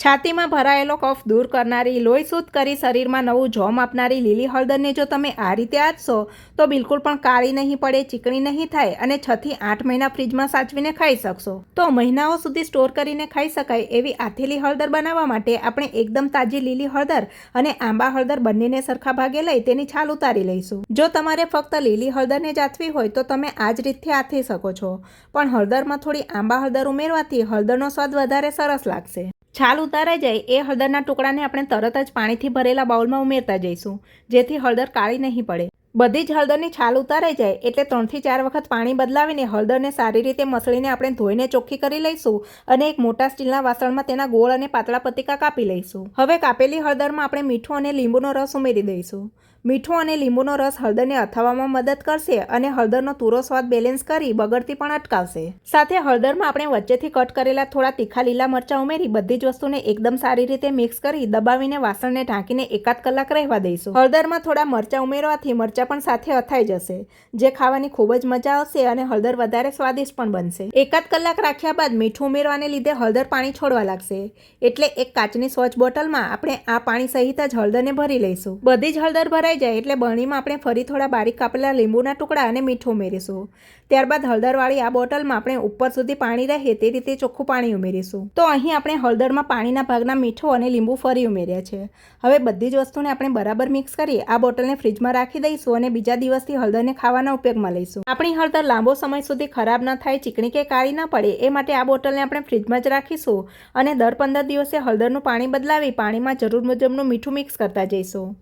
છાતીમાં ભરાયેલો કફ દૂર કરનારી લોહી શુદ્ધ કરી શરીરમાં નવું જોમ આપનારી લીલી હળદરને જો તમે આ રીતે આંચશો, તો બિલકુલ પણ કાળી નહીં પડે, ચીકણી નહીં થાય અને છથી આઠ મહિના ફ્રીજમાં સાચવીને ખાઈ શકશો. તો મહિનાઓ સુધી સ્ટોર કરીને ખાઈ શકાય એવી આથેલી હળદર બનાવવા માટે આપણે એકદમ તાજી લીલી હળદર અને આંબા હળદર બંનેને સરખા ભાગે લઈ તેની છાલ ઉતારી લઈશું. જો તમારે ફક્ત લીલી હળદરને જ આથવી હોય, તો તમે આ જ રીતથી આથી શકો છો. પણ હળદરમાં થોડી આંબા હળદર ઉમેરવાથી હળદરનો સ્વાદ વધારે સરસ લાગશે. છાલ ઉતારાઈ જાય, એ હળદરના ટુકડાને આપણે તરત જ પાણીથી ભરેલા બાઉલમાં ઉમેરતા જઈશું, જેથી હળદર કાળી નહીં પડે. બધી જ હળદરની છાલ ઉતારાઈ જાય એટલે ત્રણથી ચાર વખત પાણી બદલાવીને હળદરને સારી રીતે મસળીને આપણે ધોઈને ચોખ્ખી કરી લઈશું અને એક મોટા સ્ટીલના વાસણમાં તેના ગોળ અને પાતળા પતિકા કાપી લઈશું. હવે કાપેલી હળદરમાં આપણે મીઠું અને લીંબુનો રસ ઉમેરી દઈશું. મીઠું અને લીંબુનો રસ હળદરને અથવામાં મદદ કરશે અને હળદરનો તુરો સ્વાદ બેલેન્સ કરી બગડતી પણ અટકાવશે. સાથે હળદરમાં આપણે વચ્ચેથી કટ કરેલા થોડા તીખા લીલા મરચાં ઉમેરી બધી જ વસ્તુને એકદમ સારી રીતે મિક્સ કરી દબાવીને વાસણને ઢાંકીને એકાદ કલાક રહેવા દઈશું. હળદરમાં થોડા મરચાં ઉમેરવાથી મરચાં પણ સાથે અથાઈ જશે, જે ખાવાની ખૂબ જ મજા આવશે અને હળદર વધારે સ્વાદિષ્ટ પણ બનશે. એકાદ કલાક રાખ્યા બાદ મીઠું ઉમેરવાને લીધે હળદર પાણી છોડવા લાગશે, એટલે એક કાચની સ્વચ્છ બોટલમાં આપણે આ પાણી સહિત જ હળદરને ભરી લઈશું. બધી જ હળદર ભરાઈ જાય એટલે બરણીમાં આપણે ફરી થોડા બારીક કાપેલા લીંબુના ટુકડા અને મીઠું ઉમેરીશું. ત્યારબાદ હળદરવાળી આ બોટલમાં આપણે ઉપર સુધી પાણી રહે તે રીતે ચોખ્ખું પાણી ઉમેરીશું. તો અહીં આપણે હળદરમાં પાણીના ભાગના મીઠું અને લીંબુ ફરી ઉમેર્યા છે. હવે બધી જ વસ્તુને આપણે બરાબર મિક્સ કરી આ બોટલને ફ્રીજમાં રાખી દઈશું અને બીજા દિવસથી હળદરને ખાવાના ઉપયોગમાં લઈશું. આપણી હળદર લાંબો સમય સુધી ખરાબ ન થાય, ચીકણી કે કાળી ન પડે એ માટે આ બોટલને આપણે ફ્રીજમાં જ રાખીશું અને દર પંદર દિવસે હળદરનું પાણી બદલાવી પાણીમાં જરૂર મુજબનું મીઠું મિક્સ કરતા જઈશું.